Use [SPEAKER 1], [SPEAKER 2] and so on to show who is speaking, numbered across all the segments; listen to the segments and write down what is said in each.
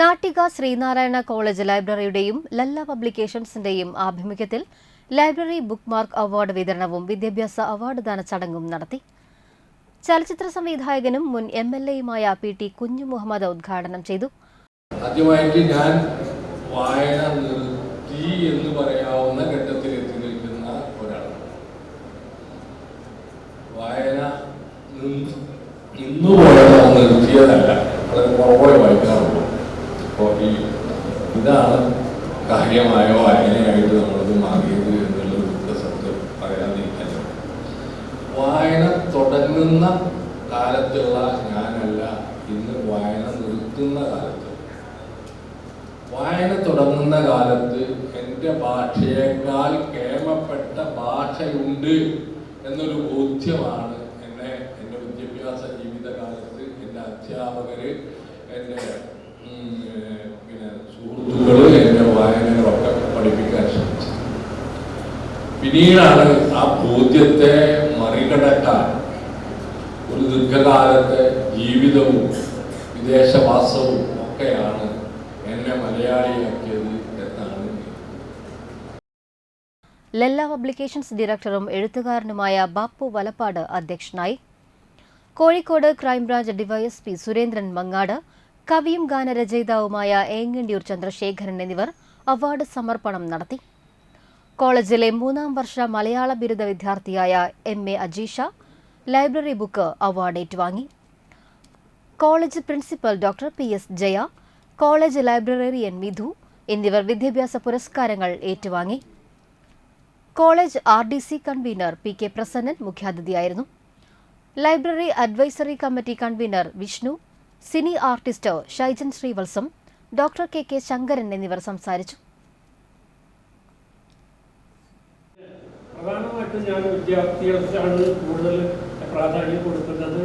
[SPEAKER 1] Nattika Sreenarayana college ലൈബ്രറിയുടെയും ലല്ല പബ്ലിക്കേഷൻസിന്റെയും ആഭിമുഖ്യത്തിൽ ലൈബ്രറി ബുക്ക് മാർക്ക് അവാർഡ് വിതരണവും വിദ്യാഭ്യാസ അവാർഡ് ദാന ചടങ്ങും നടത്തി. ചലച്ചിത്ര സംവിധായകനും മുൻ എം എൽ എയുമായ പി ടി കുഞ്ഞു മുഹമ്മദ് ഉദ്ഘാടനം ചെയ്തു.
[SPEAKER 2] ആദ്യമായിട്ട് ഞാൻ വായന നിർത്തി എന്ന് പറയാവുന്ന ഘട്ടത്തിൽ വായന നിന്നു നിർത്തിയതല്ല. ഈ ഇതാണ് കാര്യമായ വായനയായിട്ട് നമ്മളത് മാറിയത് എന്നുള്ളത് സത്യം പറയാതിരിക്കാൻ വായന തുടങ്ങുന്ന കാലത്തുള്ള ഞാനല്ല ഇന്ന് വായന നിർത്തുന്ന കാലത്ത്. വായന തുടങ്ങുന്ന കാലത്ത് എന്റെ ഭാഷയേക്കാൾ കേമപ്പെട്ട ഭാഷയുണ്ട് എന്നൊരു ബോധ്യമാണ് എന്നെ എന്റെ വിദ്യാഭ്യാസ ജീവിതകാലത്ത് എന്റെ അധ്യാപകര് എന്റെ പിന്നെ സുഹൃത്തുക്കൾ എന്റെ വായനകളൊക്കെ പഠിപ്പിക്കാൻ ശ്രമിച്ചു. പിന്നീടാണ് ആ ബോധ്യത്തെ മറികടക്കാൻ ഒരു ദീർഘകാലത്തെ ജീവിതവും വിദേശവാസവും ഒക്കെയാണ് എന്നെ മലയാളിയാക്കിയത്
[SPEAKER 1] ലല്ല പബ്ലിക്കേഷൻസ് ഡയറക്ടറും എഴുത്തുകാരനുമായ ബാപ്പു വലപ്പാട് അധ്യക്ഷനായി. Kozhikode crime branch DYSP Surendran Mangad കവിയും ഗാനരചയിതാവുമായ ഏങ്ങണ്ടിയൂർ ചന്ദ്രശേഖരൻ എന്നിവർ അവാർഡ് സമർപ്പണം നടത്തി. കോളേജിലെ മൂന്നാം വർഷ മലയാള ബിരുദ വിദ്യാർത്ഥിയായ M A Ajisha library book award ഏറ്റുവാങ്ങി. College principal doctor P S Jaya college librarian Mithu എന്നിവർ വിദ്യാഭ്യാസ പുരസ്കാരങ്ങൾ ഏറ്റുവാങ്ങി. College R D C convener P K Prasannan മുഖ്യാതിഥിയായിരുന്നു. Library advisory committee convener Vishnu cine artist Shaijan Srivalsam doctor K K Sankaran എന്നിവർ സംസാരിച്ചു.
[SPEAKER 3] പ്രധാനമായിട്ടും ഞാൻ വിദ്യാർത്ഥികൾക്കാണ് കൂടുതൽ പ്രാധാന്യം കൊടുക്കുന്നത്.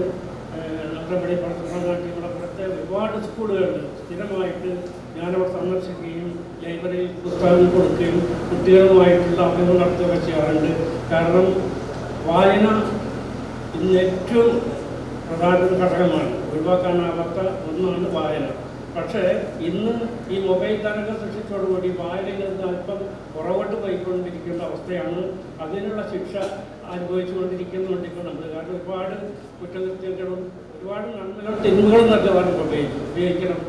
[SPEAKER 3] നമ്മുടെ ഇവിടെ പ്രധാനമായിട്ട് ഇവിടെ പുറത്തെ ഒരുപാട് സ്കൂളുകളുണ്ട് സ്ഥിരമായിട്ട് ഞാനവിടെ സന്ദർശിക്കുകയും ലൈബ്രറിയിൽ പുസ്തകങ്ങൾ കൊടുക്കുകയും കുട്ടികളുമായിട്ടുള്ള അഭിമുഖം നടത്തുകയൊക്കെ ചെയ്യാറുണ്ട്. കാരണം വായന ഇന്ന് ഏറ്റവും പ്രധാന ഘടകമാണ്. ഒഴിവാക്കാനാവാത്ത ഒന്നാണ് വായന. പക്ഷേ ഇന്ന് ഈ മൊബൈൽ തരംഗം സൃഷ്ടിച്ചോടുകൂടി വായനയിൽ നിന്ന് അല്പം പുറകോട്ട് പോയിക്കൊണ്ടിരിക്കുന്ന അവസ്ഥയാണ്. അതിനുള്ള ശിക്ഷ അനുഭവിച്ചുകൊണ്ടിരിക്കുന്നുണ്ട് നമ്മൾ കാരണം ഒരുപാട് കുറ്റകൃത്യങ്ങളും ഒരുപാട് നന്മകളും തിന്മകളും നല്ലതാണ് ഉപയോഗിക്കും ഉപയോഗിക്കണം.